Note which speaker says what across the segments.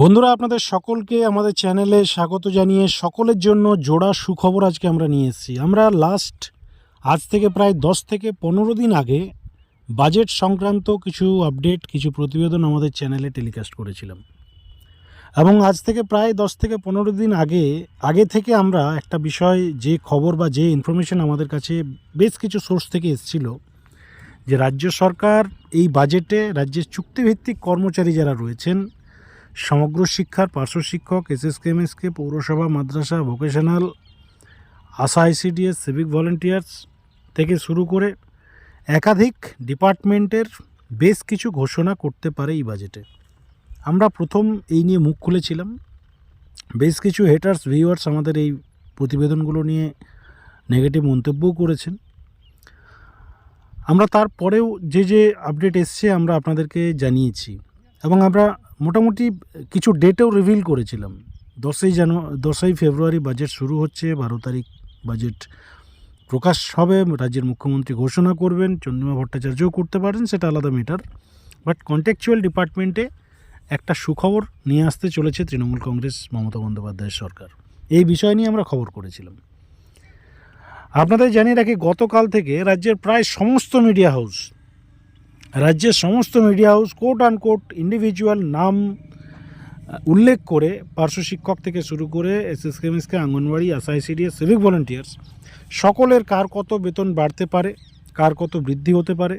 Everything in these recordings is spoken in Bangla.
Speaker 1: বন্ধুরা, আপনাদের সকলকে আমাদের চ্যানেলে স্বাগত জানিয়ে সকলের জন্য জোড়া সুখবর আজকে আমরা নিয়ে এসেছি। আমরা লাস্ট আজ থেকে প্রায় দশ থেকে পনেরো দিন আগে বাজেট সংক্রান্ত কিছু আপডেট কিছু প্রতিবেদন আমাদের চ্যানেলে টেলিকাস্ট করেছিলাম। এবং আজ থেকে প্রায় দশ থেকে পনেরো দিন আগে আগে থেকে আমরা একটা বিষয়, যে খবর বা যে ইনফরমেশন আমাদের কাছে বেশ কিছু সোর্স থেকে এসেছিল, যে রাজ্য সরকার এই বাজেটে রাজ্যের চুক্তিভিত্তিক কর্মচারী যারা রয়েছেন সমগ্র শিক্ষার পার্শ্ব শিক্ষক এসএসকে এমএসকে পৌরসভা, মাদ্রাসা vocational ASHA ICDS civic volunteers থেকে শুরু করে একাধিক ডিপার্টমেন্টের বেশ কিছু ঘোষণা করতে পারে এই বাজেটে। আমরা প্রথম এই নিয়ে মুখ খুলেছিলাম। বেশ কিছু হেটার্স ভিউয়ার্স আমাদের এই প্রতিবেদনগুলো নিয়ে নেগেটিভ মন্তব্যও করেছেন। আমরা তারপরেও যে যে আপডেট এসছে আমরা আপনাদেরকে জানিয়েছি এবং আমরা মোটামুটি কিছু ডেটেও রিভিল করেছিলাম। দশই জানু, দশই ফেব্রুয়ারি বাজেট শুরু হচ্ছে, বারো তারিখ বাজেট প্রকাশ হবে, রাজ্যের মুখ্যমন্ত্রী ঘোষণা করবেন, চন্দ্রিমা ভট্টাচার্যও করতে পারেন সেটা আলাদা মেটার বাট কন্টেকচুয়াল ডিপার্টমেন্টে একটা সুখবর নিয়ে আসতে চলেছে তৃণমূল কংগ্রেস, মমতা বন্দ্যোপাধ্যায়ের সরকার। এই বিষয় নিয়ে আমরা খবর করেছিলাম। আপনাদের জানিয়ে রাখি, গতকাল থেকে রাজ্যের প্রায় সমস্ত মিডিয়া হাউস রাজ্যের সমস্ত media house quote and quote individual নাম উল্লেখ করে পার্শ্ব শিক্ষক থেকে শুরু করে এসএসকেএমএসকে আঙ্গনবাড়ি আসাইসিডিএস সিভিক ভলেন্টিয়ার্স সকলের কার কত বেতন বাড়তে পারে, কার কত বৃদ্ধি হতে পারে,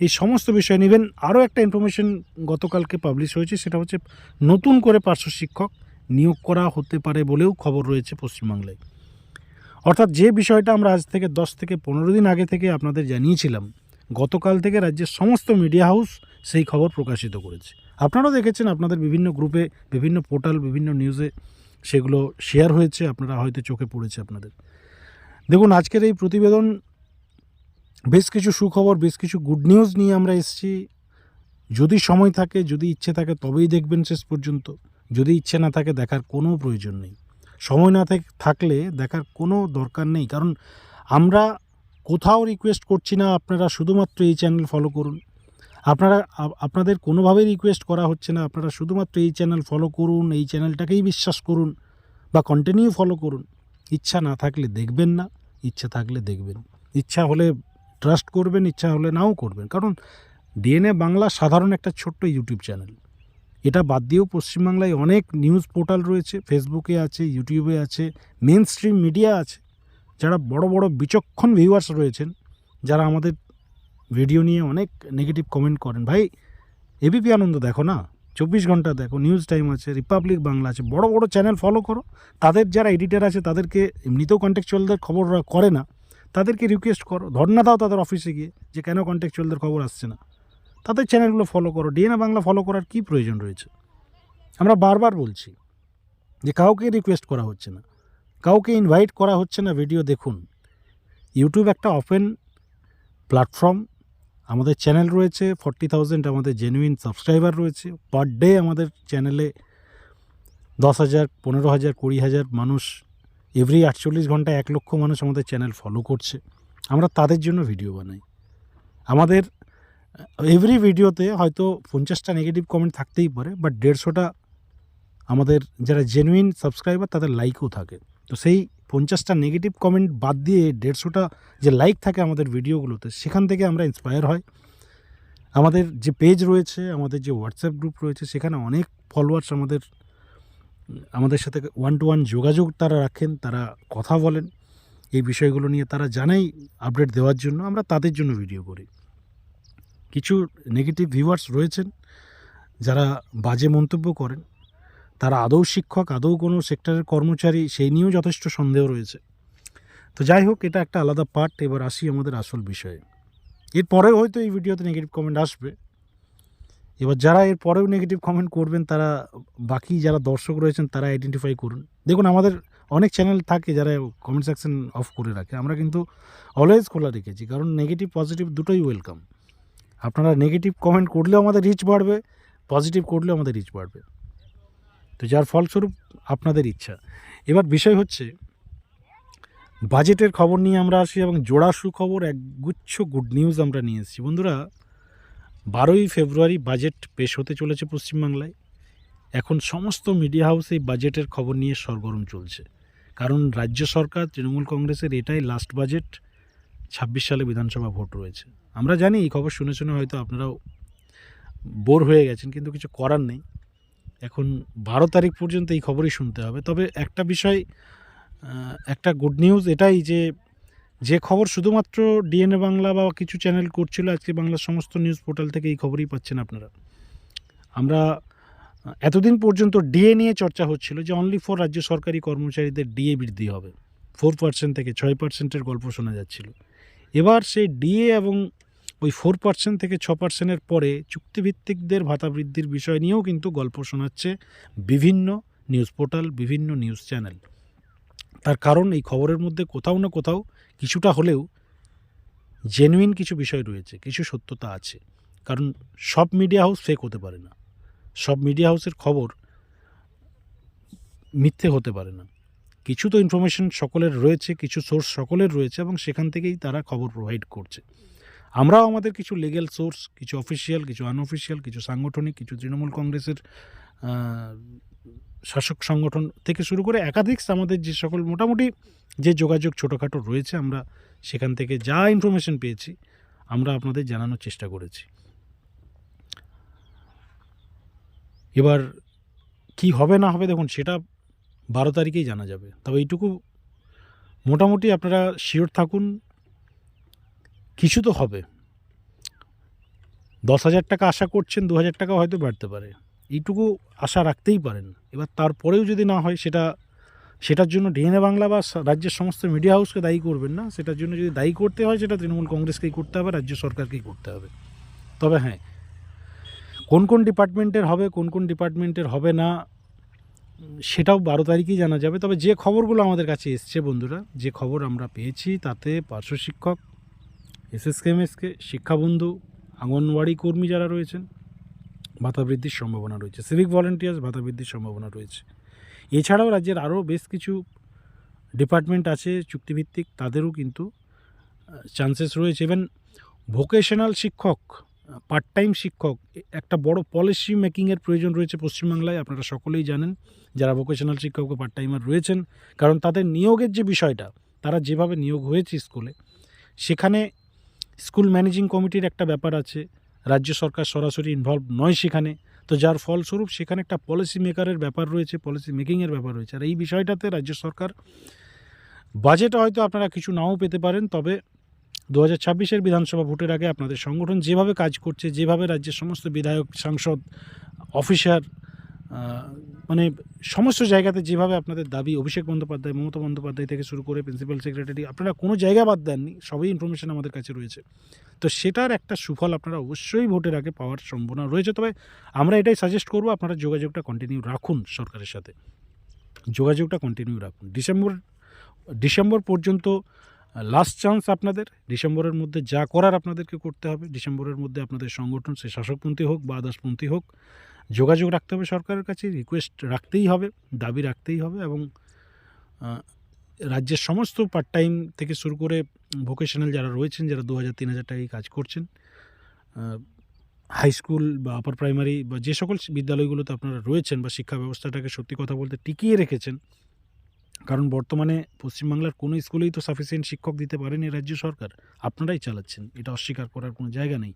Speaker 1: এই সমস্ত বিষয় নেবেন আরও একটা ইনফরমেশন গতকালকে পাবলিশ হয়েছে, সেটা হচ্ছে নতুন করে পার্শ্ব শিক্ষক নিয়োগ করা হতে পারে বলেও খবর রয়েছে পশ্চিমবাংলায়। অর্থাৎ যে বিষয়টা আমরা আজ থেকে দশ থেকে পনেরো দিন আগে থেকে আপনাদের জানিয়েছিলাম গতকাল থেকে রাজ্যের সমস্ত মিডিয়া হাউস সেই খবর প্রকাশিত করেছে। আপনারাও দেখেছেন আপনাদের বিভিন্ন গ্রুপে বিভিন্ন পোর্টাল বিভিন্ন নিউজে সেগুলো শেয়ার হয়েছে, আপনারা হয়তো চোখে পড়েছে আপনাদের। দেখুন, আজকের এই প্রতিবেদন বেশ কিছু সুখবর, বেশ কিছু গুড নিউজ নিয়ে আমরা এসেছি। যদি সময় থাকে, যদি ইচ্ছে থাকে, তবেই দেখবেন শেষ পর্যন্ত। যদি ইচ্ছে না থাকে, দেখার কোনো প্রয়োজন নেই। সময় না থাক- থাকলে দেখার কোনো দরকার নেই। কারণ আমরা কোথাও রিকোয়েস্ট করছি না, আপনারা শুধুমাত্র এই চ্যানেল ফলো করুন। আপনারা আপনাদের কোনোভাবেই রিকোয়েস্ট করা হচ্ছে না, আপনারা শুধুমাত্র এই চ্যানেল ফলো করুন, এই চ্যানেলটাকেই বিশ্বাস করুন বা কন্টিনিউ ফলো করুন। ইচ্ছা না থাকলে দেখবেন না, ইচ্ছা থাকলে দেখবেন। ইচ্ছা হলে ট্রাস্ট করবেন, ইচ্ছা হলে নাও করবেন। কারণ ডিএনএ বাংলা সাধারণ একটা ছোট্ট ইউটিউব চ্যানেল এটা বাদ দিয়েও পশ্চিমবাংলায় অনেক নিউজ পোর্টাল রয়েছে ফেসবুকে আছে ইউটিউবে আছে মেন স্ট্রিম মিডিয়া আছে। যারা বড় বড় বিচক্ষণ ভিউয়ার্স রয়েছেন, যারা আমাদের ভিডিও নিয়ে অনেক নেগেটিভ কমেন্ট করেন, ভাই এবিপি আনন্দ দেখো না? চব্বিশ ঘণ্টা দেখো নিউজ টাইম আছে রিপাবলিক বাংলা আছে, বড় বড় চ্যানেল ফলো করো। তাদের যারা এডিটার আছে, তাদেরকে এমনিতেও কন্ট্যাকচুয়ালদের খবর করে না। তাদেরকে রিকোয়েস্ট করো ধর্না দাও তাদের অফিসে গিয়ে যে কেন কন্ট্যাকচুয়ালদের খবর আসছে না। তাদের চ্যানেলগুলো ফলো করো ডিএনএ বাংলা ফলো করার কী প্রয়োজন রয়েছে? আমরা বারবার বলছি যে কাউকে রিকোয়েস্ট করা হচ্ছে না। কাউকে ইনভাইট করা হচ্ছে না ভিডিও দেখুন। ইউটিউব একটা ওপেন প্ল্যাটফর্ম আমাদের চ্যানেল রয়েছে ফর্টি থাউজেন্ড আমাদের জেনুইন সাবস্ক্রাইবার রয়েছে। পার ডে আমাদের চ্যানেলে দশ হাজার, পনেরো হাজার, কুড়ি হাজার মানুষ এভরি আটচল্লিশ ঘণ্টা এক লক্ষ মানুষ আমাদের চ্যানেল ফলো করছে। আমরা তাদের জন্য ভিডিও বানাই। আমাদের এভরি ভিডিওতে হয়তো পঞ্চাশটা নেগেটিভ কমেন্ট থাকতেই পারে বাট দেড়শোটা আমাদের যারা জেনুইন সাবস্ক্রাইবার তাদের লাইকও থাকে। তো সেই পঞ্চাশটা নেগেটিভ কমেন্ট বাদ দিয়ে দেড়শোটা যে লাইক থাকে আমাদের ভিডিওগুলোতে সেখান থেকে আমরা ইন্সপায়ার হয়। আমাদের যে পেজ রয়েছে, আমাদের যে হোয়াটসঅ্যাপ গ্রুপ রয়েছে, সেখানে অনেক ফলোয়ার্স আমাদের আমাদের সাথে ওয়ান টু ওয়ান যোগাযোগ তারা রাখেন, তারা কথা বলেন। এই বিষয়গুলো নিয়ে তারা জানাই আপডেট দেওয়ার জন্য, আমরা তাদের জন্য ভিডিও করি। কিছু নেগেটিভ ভিউয়ার্স রয়েছেন, যারা বাজে মন্তব্য করেন তারা আদৌ শিক্ষক, আদৌ কোনো সেক্টরের কর্মচারী, সেই নিয়েও যথেষ্ট সন্দেহ রয়েছে। তো যাই হোক, এটা একটা আলাদা পার্ট। এবার আসি আমাদের আসল বিষয়ে। এরপরেও হয়তো এই ভিডিওতে নেগেটিভ কমেন্ট আসবে। এবার যারা এর পরেও নেগেটিভ কমেন্ট করবেন, তারা বাকি যারা দর্শক রয়েছেন, তারা আইডেন্টিফাই করুন। দেখুন, আমাদের অনেক চ্যানেল থাকে যারা কমেন্ট সেকশন অফ করে রাখে। আমরা কিন্তু অলওয়েজ খোলা রেখেছি, কারণ নেগেটিভ পজিটিভ দুটোই ওয়েলকাম আপনারা নেগেটিভ কমেন্ট করলেও আমাদের রিচ বাড়বে পজিটিভ করলেও আমাদের রিচ বাড়বে। তো যার ফলস্বরূপ আপনাদের ইচ্ছা। এবার বিষয় হচ্ছে, বাজেটের খবর নিয়ে আমরা আসি এবং জোড়া সুখবর একগুচ্ছ গুড নিউজ আমরা নিয়ে এসেছি। বন্ধুরা, বারোই ফেব্রুয়ারি বাজেট পেশ হতে চলেছে পশ্চিমবাংলায়। এখন সমস্ত মিডিয়া হাউস এই বাজেটের খবর নিয়ে সরগরম চলছে। কারণ রাজ্য সরকার, তৃণমূল কংগ্রেসের এটাই লাস্ট বাজেট ছাব্বিশ সালে বিধানসভা ভোট রয়েছে। আমরা জানি, এই খবর শুনে শুনে হয়তো আপনারাও বোর হয়ে গেছেন, কিন্তু কিছু করার নেই। এখন বারো তারিখ পর্যন্ত এই খবরই শুনতে হবে। তবে একটা বিষয় একটা গুড নিউজ এটাই যে যে খবর শুধুমাত্র ডিএনএ বাংলা বা কিছু চ্যানেল করছিল, আজকে বাংলার সমস্ত নিউজ পোর্টাল থেকে এই খবরই পাচ্ছেন আপনারা। আমরা এতদিন পর্যন্ত ডিএ নিয়ে চর্চা হচ্ছিল যে অনলি ফর রাজ্য সরকারি কর্মচারীদের ডিএ বৃদ্ধি হবে। ফোর পার্সেন্ট থেকে ছয় পার্সেন্টের গল্প শোনা যাচ্ছিল। এবার সেই ডিএ এবং ওই ফোর পার্সেন্ট থেকে ছ পার্সেন্টের পরে চুক্তিভিত্তিকদের ভাতা বৃদ্ধির বিষয় নিয়েও কিন্তু গল্প শোনাচ্ছে বিভিন্ন নিউজ পোর্টাল বিভিন্ন নিউজ চ্যানেল তার কারণ এই খবরের মধ্যে কোথাও না কোথাও কিছুটা হলেও জেনুইন কিছু বিষয় রয়েছে, কিছু সত্যতা আছে। কারণ সব মিডিয়া হাউস ফেক হতে পারে না। সব মিডিয়া হাউসের খবর মিথ্যে হতে পারে না। কিছু তো ইনফরমেশন সকলের রয়েছে, কিছু সোর্স সকলের রয়েছে এবং সেখান থেকেই তারা খবর প্রোভাইড করছে। আমরাও আমাদের কিছু লিগ্যাল সোর্স কিছু অফিসিয়াল কিছু আনঅফিসিয়াল কিছু সাংগঠনিক, কিছু তৃণমূল কংগ্রেসের শাসক সংগঠন থেকে শুরু করে একাধিক আমাদের যে সকল মোটামুটি যে যোগাযোগ ছোটোখাটো রয়েছে, আমরা সেখান থেকে যা ইনফরমেশন পেয়েছি, আমরা আপনাদের জানানোর চেষ্টা করেছি। এবার কি হবে না হবে দেখুন, সেটা বারো তারিখেই জানা যাবে। তবে এইটুকু মোটামুটি আপনারা শিওর থাকুন কিছু তো হবে। দশ হাজার টাকা আশা করছেন, দু হাজার টাকা হয়তো বাড়তে পারে। এইটুকু আশা রাখতেই পারেন। এবার তারপরেও যদি না হয়, সেটা, সেটার জন্য ডিএনএ বাংলা বা রাজ্যের সমস্ত মিডিয়া হাউসকে দায়ী করবেন না। সেটার জন্য যদি দায়ী করতে হয়, সেটা তৃণমূল কংগ্রেসকেই করতে হবে, রাজ্য সরকারকেই করতে হবে। তবে হ্যাঁ কোন কোন ডিপার্টমেন্টের হবে, কোন কোন ডিপার্টমেন্টের হবে না, সেটাও বারো তারিখেই জানা যাবে। তবে যে খবরগুলো আমাদের কাছে এসছে বন্ধুরা, যে খবর আমরা পেয়েছি, তাতে পার্শ্ব শিক্ষক এসএসকেএমএসকে শিক্ষাবন্ধু, আঙ্গনওয়াড়ি কর্মী যারা রয়েছেন, ভাতা বৃদ্ধির সম্ভাবনা রয়েছে। সিভিক ভলেন্টিয়ার্স ভাতা বৃদ্ধির সম্ভাবনা রয়েছে। এছাড়াও রাজ্যের আরও বেশ কিছু ডিপার্টমেন্ট আছে চুক্তিভিত্তিক, তাদেরও কিন্তু চান্সেস রয়েছে। ইভেন ভোকেশনাল শিক্ষক পার্ট টাইম শিক্ষক, একটা বড় পলিসি মেকিংয়ের প্রয়োজন রয়েছে পশ্চিমবাংলায়, আপনারা সকলেই জানেন। যারা ভোকেশনাল শিক্ষক ও পার্ট টাইমার রয়েছেন, কারণ তাদের নিয়োগের যে বিষয়টা, তারা যেভাবে নিয়োগ হয়েছে স্কুলে, সেখানে স্কুল ম্যানেজিং কমিটির একটা ব্যাপার আছে। রাজ্য সরকার সরাসরি ইনভলভ নয় সেখানে। তো যার ফলস্বরূপ সেখানে একটা পলিসি মেকারের ব্যাপার রয়েছে পলিসি মেকিংয়ের ব্যাপার রয়েছে। আর এই বিষয়টাতে রাজ্য সরকার বাজেটে হয়তো আপনারা কিছু নাও পেতে পারেন, তবে দু হাজার ছাব্বিশের বিধানসভা ভোটের আগে আপনাদের সংগঠন যেভাবে কাজ করছে, যেভাবে রাজ্যের সমস্ত বিধায়ক, সাংসদ অফিসার মানে সমস্ত জায়গাতে যেভাবে আপনাদের দাবি, অভিষেক বন্দ্যোপাধ্যায়, মমতা বন্দ্যোপাধ্যায় থেকে শুরু করে প্রিন্সিপাল সেক্রেটারি আপনারা কোনো জায়গা বাদ দেননি, সবই ইনফরমেশন আমাদের কাছে রয়েছে। তো সেটার একটা সুফল আপনারা অবশ্যই ভোটের আগে পাওয়ার সম্ভাবনা রয়েছে। তবে আমরা এটাই সাজেস্ট করব, আপনারা যোগাযোগটা কন্টিনিউ রাখুন সরকারের সাথে। যোগাযোগটা কন্টিনিউ রাখুন। ডিসেম্বর ডিসেম্বর পর্যন্ত লাস্ট চান্স আপনাদের। ডিসেম্বরের মধ্যে যা করার আপনাদেরকে করতে হবে। ডিসেম্বরের মধ্যে আপনাদের সংগঠন, সে শাসকপন্থী হোক বা আদার্সপন্থী হোক যোগাযোগ রাখতে হবে সরকারের কাছে রিকোয়েস্ট রাখতেই হবে, দাবি রাখতেই হবে এবং রাজ্যের সমস্ত পার্ট টাইম থেকে শুরু করে ভোকেশনাল যারা রয়েছেন, যারা দু হাজার তিন হাজার টাকায় কাজ করছেন হাই স্কুল বা আপার প্রাইমারি বা যে সকল বিদ্যালয়গুলোতে আপনারা রয়েছেন বা শিক্ষা ব্যবস্থাটাকে সত্যি কথা বলতে টিকিয়ে রেখেছেন, কারণ বর্তমানে পশ্চিমবাংলার কোনো স্কুলেই তো সাফিসিয়েন্ট শিক্ষক দিতে পারেনি রাজ্য সরকার। আপনারাই চালাচ্ছেন, এটা অস্বীকার করার কোনো জায়গা নেই।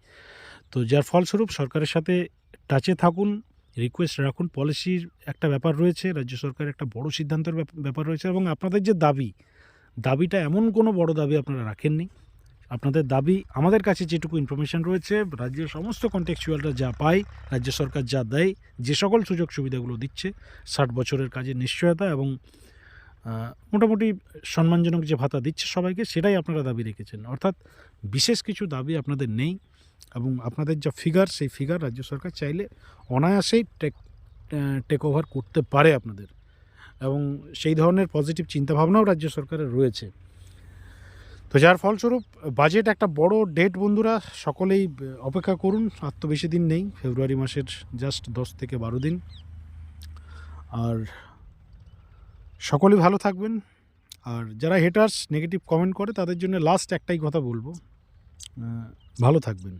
Speaker 1: তো যার ফলস্বরূপ সরকারের সাথে টাচে থাকুন রিকোয়েস্ট রাখুন পলিসির একটা ব্যাপার রয়েছে, রাজ্য সরকারের একটা বড় সিদ্ধান্তের ব্যাপার রয়েছে এবং আপনাদের যে দাবি, দাবিটা এমন কোনো বড় দাবি আপনারা রাখেননি। আপনাদের দাবি, আমাদের কাছে যেটুকু ইনফরমেশন রয়েছে, রাজ্যের সমস্ত কন্টেক্সুয়ালরা যা পায়, রাজ্য সরকার যা দেয়, যে সকল সুযোগ সুবিধাগুলো দিচ্ছে, ষাট বছরের কাজের নিশ্চয়তা এবং মোটামুটি সম্মানজনক যে ভাতা দিচ্ছে সবাইকে, সেটাই আপনারা দাবি রেখেছেন। অর্থাৎ বিশেষ কিছু দাবি আপনাদের নেই। এবং আপনাদের যা ফিগার সেই ফিগার রাজ্য সরকার চাইলে অনায়াসেই টেক টেক ওভার করতে পারে আপনাদের। এবং সেই ধরনের পজিটিভ চিন্তাভাবনাও রাজ্য সরকারের রয়েছে। তো যার ফলস্বরূপ বাজেট একটা বড় ডেট বন্ধুরা, সকলেই অপেক্ষা করুন, আর তো বেশি দিন নেই। ফেব্রুয়ারি মাসের জাস্ট দশ থেকে বারো দিন। আর সকলেই ভালো থাকবেন। আর যারা হেটার্স নেগেটিভ কমেন্ট করে, তাদের জন্য লাস্ট একটাই কথা বলব। ভালো থাকবেন।